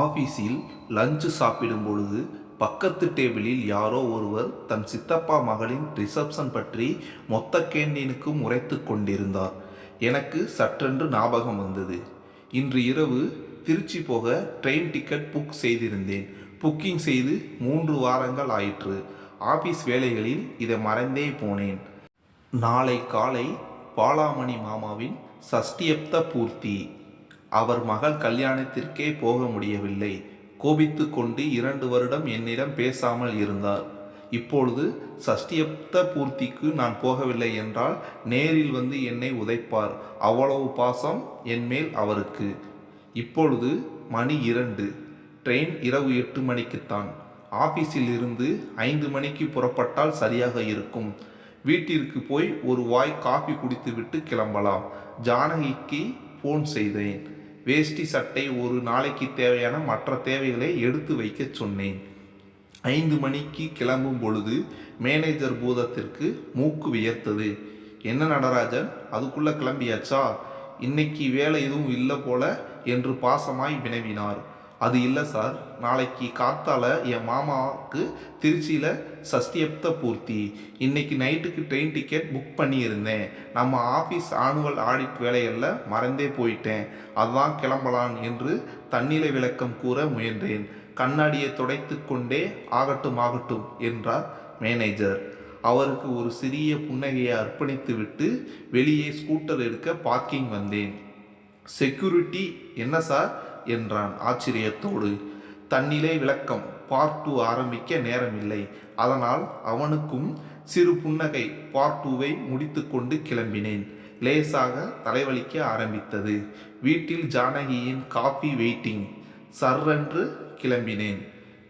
ஆஃபீஸில் லஞ்சு சாப்பிடும் பொழுது பக்கத்து டேபிளில் யாரோ ஒருவர் தன் சித்தப்பா மகளின் ரிசப்ஷன் பற்றி மொத்த கேண்டீனுக்கும் உரைத்து கொண்டிருந்தார். எனக்கு சற்றென்று ஞாபகம் வந்தது. இன்று இரவு திருச்சி போக ட்ரெயின் டிக்கெட் புக் செய்திருந்தேன். புக்கிங் செய்து மூன்று வாரங்கள் ஆயிற்று. ஆபீஸ் வேலைகளில் இதை மறந்தே போனேன். நாளை காலை பாலாமணி மாமாவின் சஷ்டியப்த பூர்த்தி. அவர் மகள் கல்யாணத்திற்கே போக முடியவில்லை. கோபித்து கொண்டு இரண்டு வருடம் என்னிடம் பேசாமல் இருந்தார். இப்பொழுது சஷ்டியப்த பூர்த்திக்கு நான் போகவில்லை என்றால் நேரில் வந்து என்னை உதைப்பார். அவ்வளவு பாசம் என் மேல் அவருக்கு. இப்பொழுது மணி இரண்டு. ட்ரெயின் இரவு எட்டு மணிக்குத்தான். ஆபீஸில் இருந்து ஐந்து மணிக்கு புறப்பட்டால் சரியாக இருக்கும். வீட்டிற்கு போய் ஒரு வாய் காஃபி குடித்துவிட்டு கிளம்பலாம். ஜானகிக்கு ஃபோன் செய்தேன். வேஷ்டி சட்டை ஒரு நாளைக்கு தேவையான மற்ற தேவைகளை எடுத்து வைக்க சொன்னேன். ஐந்து மணிக்கு கிளம்பும் பொழுது மேனேஜர் பூதத்திற்கு மூக்கு வியர்த்தது. என்ன நடராஜன் அதுக்குள்ளே கிளம்பியாச்சா? இன்னைக்கு வேலை எதுவும் இல்லை போல என்று பாசமாய் வினவினார். அது இல்லை சார். நாளைக்கு காத்தால் என் மாமாவுக்கு திருச்சியில் சஷ்டியப்த பூர்த்தி. இன்றைக்கி நைட்டுக்கு ட்ரெயின் டிக்கெட் புக் பண்ணியிருந்தேன். நம்ம ஆஃபீஸ் ஆனுவல் ஆடிட் வேலையில் மறந்தே போயிட்டேன். அதான் கிளம்பலான் என்று தன்னிலை விளக்கம் கூற முயன்றேன். கண்ணாடியை துடைத்து கொண்டே ஆகட்டும் ஆகட்டும் என்றார் மேனேஜர் அவருக்கு ஒரு சிறிய புன்னகையை அர்ப்பணித்துவிட்டு வெளியே ஸ்கூட்டர் எடுக்க பார்க்கிங் வந்தேன். செக்யூரிட்டி என்ன சார்? என்றான் ஆச்சரியத்தோடு. தன்னிலே விளக்கம் பார்ட் டூ ஆரம்பிக்க நேரமில்லை. அதனால் அவனுக்கும் சிறு புன்னகை பார்ட் டூவை முடித்துக்கொண்டு கிளம்பினேன். லேசாக தலைவலிக்க ஆரம்பித்தது. வீட்டில் ஜானகியின் காஃபி வெயிட்டிங். சர்ரென்று கிளம்பினேன்.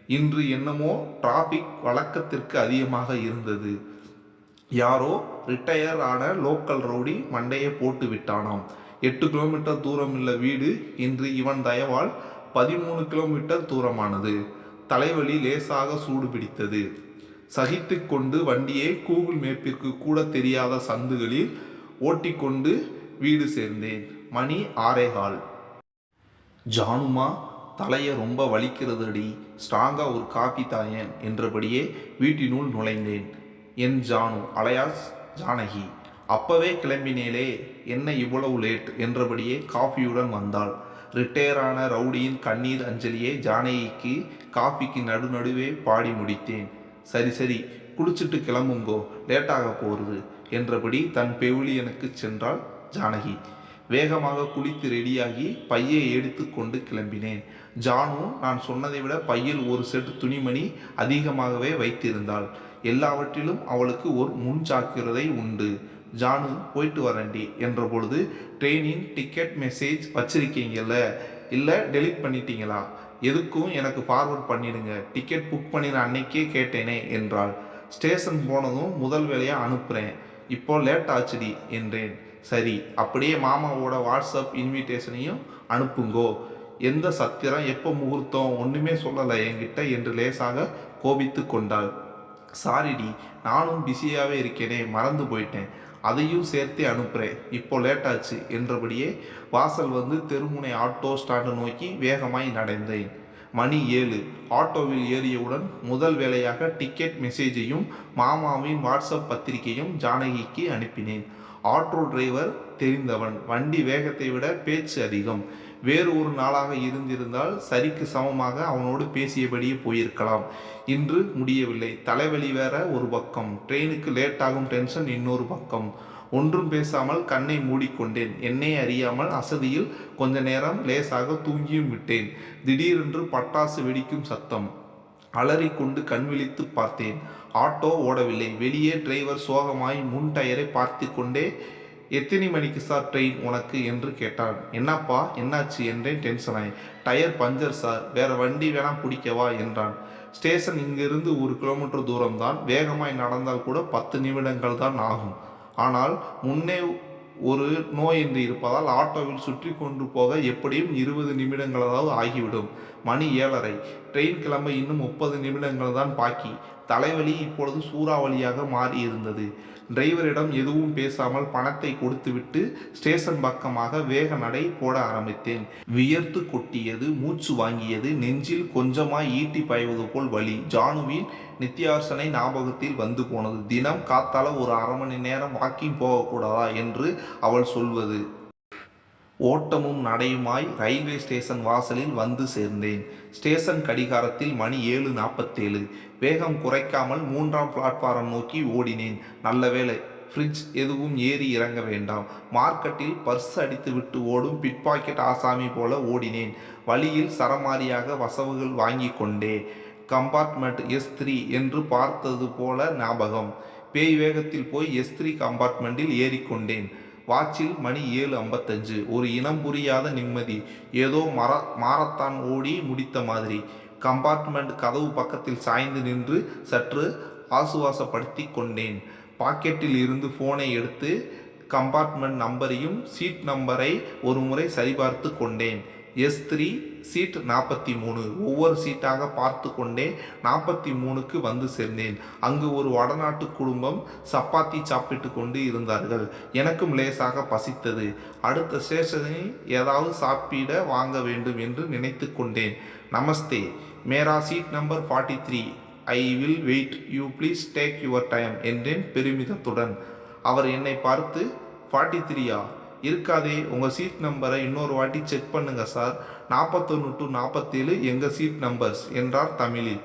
இன்று என்னமோ டிராஃபிக் வழக்கத்திற்கு அதிகமாக இருந்தது. யாரோ ரிட்டையர் ஆன லோக்கல் ரவுடி மண்டையை போட்டு விட்டானாம் எட்டு கிலோமீட்டர் தூரம் உள்ள வீடு இன்று இவன் தயவால் பதிமூணு கிலோமீட்டர் தூரமானது. தலைவலி லேசாக சூடு பிடித்தது. சகித்து கொண்டு வண்டியை கூகுள் மேப்பிற்கு கூட தெரியாத சந்துகளில் ஓட்டிக்கொண்டு வீடு சேர்ந்தேன். மணி ஆரேகால் ஜானுமா தலையை ரொம்ப வலிக்கிறதுடி ஸ்ட்ராங்காக ஒரு காஃபி தாயேன் என்றபடியே வீட்டினுள் நுழைந்தேன். என் ஜானு அலையாஸ் ஜானகி. அப்பவே கிளம்பினேலே என்ன இவ்வளவு லேட்? என்றபடியே காஃபியுடன் வந்தாள். ரிட்டையரான ரவுடியின் கண்ணீர் அஞ்சலியை ஜானகிக்கு காஃபிக்கு நடுநடுவே பாடி முடித்தேன். சரி சரி குளிச்சுட்டு கிளம்புங்கோ லேட்டாக போகிறது என்றபடி தன் பெவிலியனுக்கு சென்றாள் ஜானகி. வேகமாக குளித்து ரெடியாகி பையை எடுத்து கொண்டு கிளம்பினேன். ஜானு நான் சொன்னதை விட பையில் ஒரு செட் துணிமணி அதிகமாகவே வைத்திருந்தாள். எல்லாவற்றிலும் அவளுக்கு ஒரு முன் ஜாக்கிரதை உண்டு. ஜானு போயிட்டு வரேன்டி என்ற பொழுது ட்ரெயினின் டிக்கெட் மெசேஜ் வச்சுருக்கீங்கல்ல இல்லை டெலீட் பண்ணிட்டீங்களா? எதுக்கும் எனக்கு ஃபார்வர்ட் பண்ணிடுங்க. டிக்கெட் புக் பண்ணின அன்னைக்கே கேட்டேனே என்றாள். ஸ்டேஷன் போனதும் முதல் வேலையாக அனுப்புகிறேன் இப்போ லேட் ஆச்சுடி என்றேன். சரி அப்படியே மாமாவோட வாட்ஸ்அப் இன்விடேஷனையும் அனுப்புங்கோ. எந்த சத்திரம் எப்போ முகூர்த்தம் ஒன்றுமே சொல்லலை என்கிட்ட என்று லேசாக கோபித்து கொண்டாள். சாரிடி நானும் பிஸியாகவே இருக்கேனே மறந்து போயிட்டேன். அதையும் சேர்த்தே அனுப்புகிறேன் இப்போ லேட்டாச்சு. என்றபடியே வாசல் வந்து தெருமுனை ஆட்டோ ஸ்டாண்டை நோக்கி வேகமாய் நடந்தேன். மணி ஏழு. ஆட்டோவில் ஏறியவுடன் முதல் வேலையாக டிக்கெட் மெசேஜையும் மாமாவின் வாட்ஸ்அப் பத்திரிகையும் ஜானகிக்கு அனுப்பினேன். ஆட்டோ டிரைவர் தெரிந்தவன். வண்டி வேகத்தை விட பேச்சு அதிகம். வேறு ஒரு நாளாக இருந்திருந்தால் சரிக்கு சமமாக அவனோடு பேசியபடியே போயிருக்கலாம். இன்று முடியவில்லை. தலைவலி வேற ஒரு பக்கம். ட்ரெயினுக்கு லேட் ஆகும் டென்ஷன் இன்னொரு பக்கம். ஒன்றும் பேசாமல் கண்ணை மூடிக்கொண்டேன். என்னை அறியாமல் அசதியில் கொஞ்ச நேரம் லேசாக தூங்கியும் விட்டேன். திடீரென்று பட்டாசு வெடிக்கும் சத்தம். அலறிக்கொண்டு கண் விழித்து பார்த்தேன். ஆட்டோ ஓடவில்லை. வெளியே டிரைவர் சோகமாய் முன் டயரை பார்த்து கொண்டே எத்தனை மணிக்கு சார் ட்ரெயின் உனக்கு என்று கேட்டான். என்னப்பா என்னாச்சு? என்றேன். டென்ஷனாய் டயர் பஞ்சர் சார் வேற வண்டி வேணாம் பிடிக்கவா என்றான். ஸ்டேஷன் இங்கிருந்து ஒரு கிலோமீட்டர் தூரம்தான். வேகமாய் நடந்தால் கூட பத்து நிமிடங்கள் தான் ஆகும். ஆனால் முன்னே ஒரு நோய் என்று இருப்பதால் ஆட்டோவில் சுற்றி கொண்டு போக எப்படியும் இருபது நிமிடங்களாவது ஆகிவிடும். மணி ஏழரை. ட்ரெயின் கிளம்ப இன்னும் முப்பது நிமிடங்கள் தான் பாக்கி. தலைவலி இப்பொழுது சூறாவளியாக மாறி இருந்தது டிரைவரிடம் எதுவும் பேசாமல் பணத்தை கொடுத்துவிட்டு ஸ்டேஷன் பக்கமாக வேக நடை போட ஆரம்பித்தேன். வியர்த்து கொட்டியது மூச்சு வாங்கியது நெஞ்சில் கொஞ்சமாய் ஈட்டி பாய்வது போல் வலி. ஜானுவின் நித்தியார்சனை ஞாபகத்தில் வந்து போனது. தினம் காத்தால ஒரு அரை மணி நேரம் வாக்கிங் போகக்கூடாதா என்று அவள் சொல்வது. ஓட்டமும் நடையுமாய் ரயில்வே ஸ்டேஷன் வாசலில் வந்து சேர்ந்தேன். ஸ்டேஷன் கடிகாரத்தில் மணி ஏழு நாற்பத்தேழு. வேகம் குறைக்காமல் மூன்றாம் பிளாட்ஃபாரம் நோக்கி ஓடினேன். நல்ல வேளை ஃப்ரிட்ஜ் எதுவும் ஏறி இறங்க வேண்டாம். மார்க்கெட்டில் பர்ஸ் அடித்து விட்டு ஓடும் பிட்பாக்கெட் ஆசாமி போல ஓடினேன். வழியில் சரமாரியாக வசவுகள் வாங்கி கொண்டே. கம்பார்ட்மெண்ட் எஸ் த்ரீ என்று பார்த்தது போல ஞாபகம். பேய் வேகத்தில் போய் எஸ் த்ரீ கம்பார்ட்மெண்ட்டில் ஏறிக்கொண்டேன் வாட்சில் மணி ஏழு ஐம்பத்தஞ்சு. ஒரு இனம் புரியாத நிம்மதி. ஏதோ மர மாரத்தான் ஓடி முடித்த மாதிரி. கம்பார்ட்மெண்ட் கதவு பக்கத்தில் சாய்ந்து நின்று சற்று ஆசுவாசப்படுத்தி கொண்டேன். பாக்கெட்டில் இருந்து ஃபோனை எடுத்து கம்பார்ட்மெண்ட் நம்பரையும் சீட் நம்பரை ஒரு முறை சரிபார்த்து கொண்டேன். எஸ் த்ரீ சீட் நாற்பத்தி மூணு. ஒவ்வொரு சீட்டாக பார்த்து கொண்டே நாற்பத்தி மூணுக்கு வந்து சேர்ந்தேன். அங்கு ஒரு வடநாட்டு குடும்பம் சப்பாத்தி சாப்பிட்டு கொண்டு இருந்தார்கள். எனக்கும் லேசாக பசித்தது. அடுத்த ஸ்டேஷனில் ஏதாவது சாப்பிட வாங்க வேண்டும் என்று நினைத்து கொண்டேன். நமஸ்தே. மேரா seat number forty three I will wait you please take your time என்றேன் பெருமிதத்துடன். அவர் என்னை பார்த்து ஃபார்ட்டி த்ரீயா இருக்காதே உங்கள் சீட் நம்பரை இன்னொரு வாட்டி செக் பண்ணுங்கள் சார் நாற்பத்தொன்று டு நாற்பத்தேழு எங்கள் சீட் நம்பர்ஸ் என்றார் தமிழில்.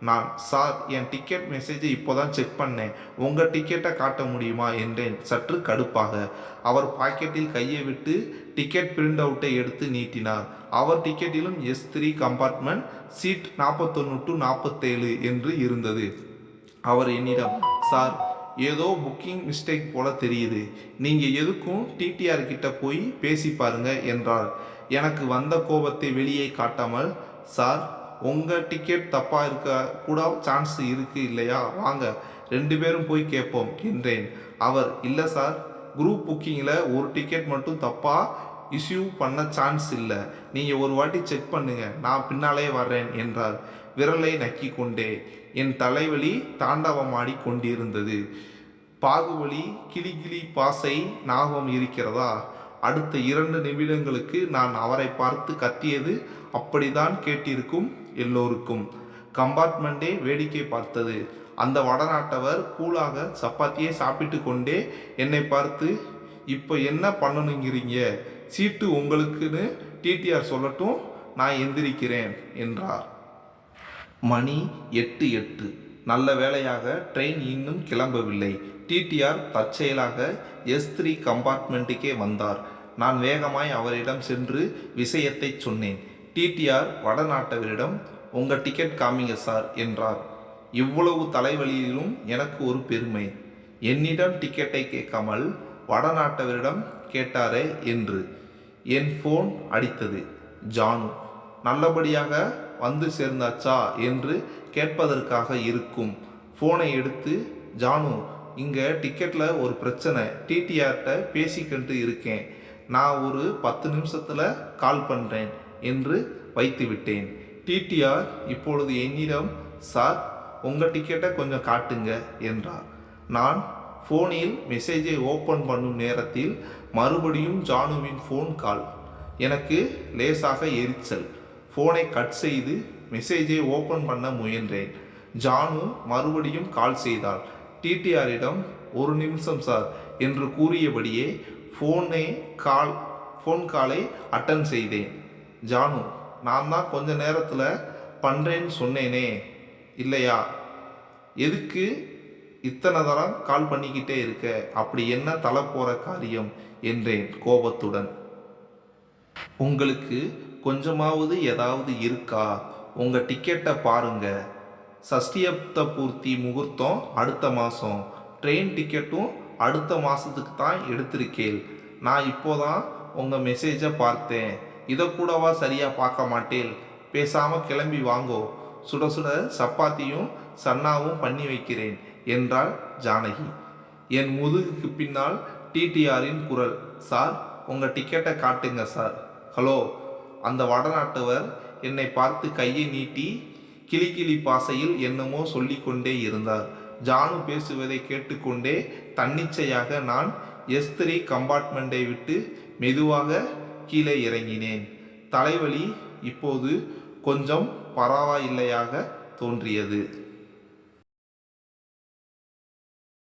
நான் சார் என் டிக்கெட் மெசேஜை இப்போதான் செக் பண்ணேன். உங்கள் டிக்கெட்டை காட்ட முடியுமா? என்றேன் சற்று கடுப்பாக. அவர் பாக்கெட்டில் கையை விட்டு டிக்கெட் பிரிண்ட் அவுட்டை எடுத்து நீட்டினார். அவர் டிக்கெட்டிலும் எஸ் த்ரீ கம்பார்ட்மெண்ட் சீட் நாற்பத்தொன்று டு நாற்பத்தேழு என்று இருந்தது. அவர் என்னிடம் சார் ஏதோ புக்கிங் மிஸ்டேக் போல தெரியுது. நீங்கள் எதுக்கும் டிடிஆர் கிட்ட போய் பேசி பாருங்க என்றார். எனக்கு வந்த கோபத்தை வெளியே காட்டாமல் சார் உங்கள் டிக்கெட் தப்பாக இருக்க? கூட சான்ஸ் இருக்குது இல்லையா? வாங்க ரெண்டு பேரும் போய் கேட்போம் என்றேன். அவர் இல்லை சார் குரூப் புக்கிங்கில் ஒரு டிக்கெட் மட்டும் தப்பாக இஷ்யூ பண்ண சான்ஸ் இல்லை. நீங்கள் ஒரு வாட்டி செக் பண்ணுங்கள் நான் பின்னாலே வர்றேன் என்றார். விரலை நக்கி கொண்டே. என் தலைவலி தாண்டவமாடி கொண்டிருந்தது. பாகுபலி கிளி பாசை ஞாபகம் இருக்கிறதா? அடுத்த இரண்டு நிமிடங்களுக்கு நான் அவரை பார்த்து கத்தியது அப்படிதான் கேட்டிருக்கும் எல்லோருக்கும். கம்பார்ட்மெண்ட்டே வேடிக்கை பார்த்தது. அந்த வடநாட்டவர் கூலாக சப்பாத்தியை சாப்பிட்டு கொண்டே என்னை பார்த்து இப்போ என்ன பண்ணணுங்கிறீங்க? சீட்டு உங்களுக்குன்னு டிடிஆர் சொல்லட்டும் நான் எந்திரிக்கிறேன் என்றார். மணி எட்டு எட்டு. நல்ல வேளையாக ட்ரெயின் இன்னும் கிளம்பவில்லை. டிடிஆர் தற்செயலாக எஸ் த்ரீ கம்பார்ட்மெண்ட்டுக்கே வந்தார். நான் வேகமாய் அவரிடம் சென்று விஷயத்தை சொன்னேன். டிடிஆர் வடநாட்டவரிடம் உங்கள் டிக்கெட் காமிங்க சார் என்றார். இவ்வளவு தலைவலியிலும் எனக்கு ஒரு பெருமை. என்னிடம் டிக்கெட்டை கேட்காமல் வடநாட்டவரிடம் கேட்டாரே என்று என் ஃபோன் அடித்தது. ஜானு நல்லபடியாக வந்து சேர்ந்தாச்சா? என்று கேட்பதற்காக இருக்கும் ஃபோனை எடுத்து ஜானு இங்கே டிக்கெட்டில் ஒரு பிரச்சனை. டிடிஆர்கிட்ட பேசிக்கிட்டு இருக்கேன். நான் ஒரு பத்து நிமிஷத்தில் கால் பண்ணுறேன் என்று வைத்துவிட்டேன். டிடிஆர் இப்பொழுது என்னிடம் சார் உங்கள் டிக்கெட்டை கொஞ்சம் காட்டுங்க என்றார். நான் ஃபோனில் மெசேஜை ஓப்பன் பண்ணும் நேரத்தில் மறுபடியும் ஜானுவின் ஃபோன் கால் எனக்கு லேசாக எரிச்சல். ஃபோனை கட் செய்து மெசேஜை ஓப்பன் பண்ண முயன்றேன். ஜானு மறுபடியும் கால் செய்தாள் டிடிஆரிடம் ஒரு நிமிஷம் சார் என்று கூறியபடியே ஃபோனை கால் ஃபோன் காலை அட்டன் செய்தேன். ஜானு நான் தான் கொஞ்ச நேரத்தில் பண்ணுறேன்னு சொன்னேனே இல்லையா? எதுக்கு இத்தனை தரம் கால் பண்ணிக்கிட்டே இருக்க? அப்படி என்ன தலை போகிற காரியம்? என்றேன் கோபத்துடன். உங்களுக்கு கொஞ்சமாவது ஏதாவது இருக்கா? உங்கள் டிக்கெட்டை பாருங்க. சஷ்டியப்த பூர்த்தி முகூர்த்தம் அடுத்த மாதம் ட்ரெயின் டிக்கெட்டும் அடுத்த மாதத்துக்கு தான் எடுத்திருக்கேன் நான் இப்போதான் உங்கள் மெசேஜை பார்த்தேன். இதை கூடவா சரியாக பார்க்க மாட்டேன் பேசாமல் கிளம்பி வாங்கோ. சுட சுட சப்பாத்தியும் சன்னாவும் பண்ணி வைக்கிறேன் என்றாள் ஜானகி. என் முதுகுக்கு பின்னால் டிடிஆரின் குரல். சார் உங்கள் டிக்கெட்டை காட்டுங்க சார். ஹலோ. அந்த வடநாட்டவர் என்னை பார்த்து கையை நீட்டி கிளிக்கிளி பாசையில் என்னமோ சொல்லிக்கொண்டே இருந்தார். ஜானு பேசுவதை கேட்டுக்கொண்டே தன்னிச்சையாக நான் எஸ்திரி கம்பார்ட்மெண்ட்டை விட்டு மெதுவாக கீழே இறங்கினேன். தலைவலி இப்போது கொஞ்சம் பரவாயில்லையாக தோன்றியது.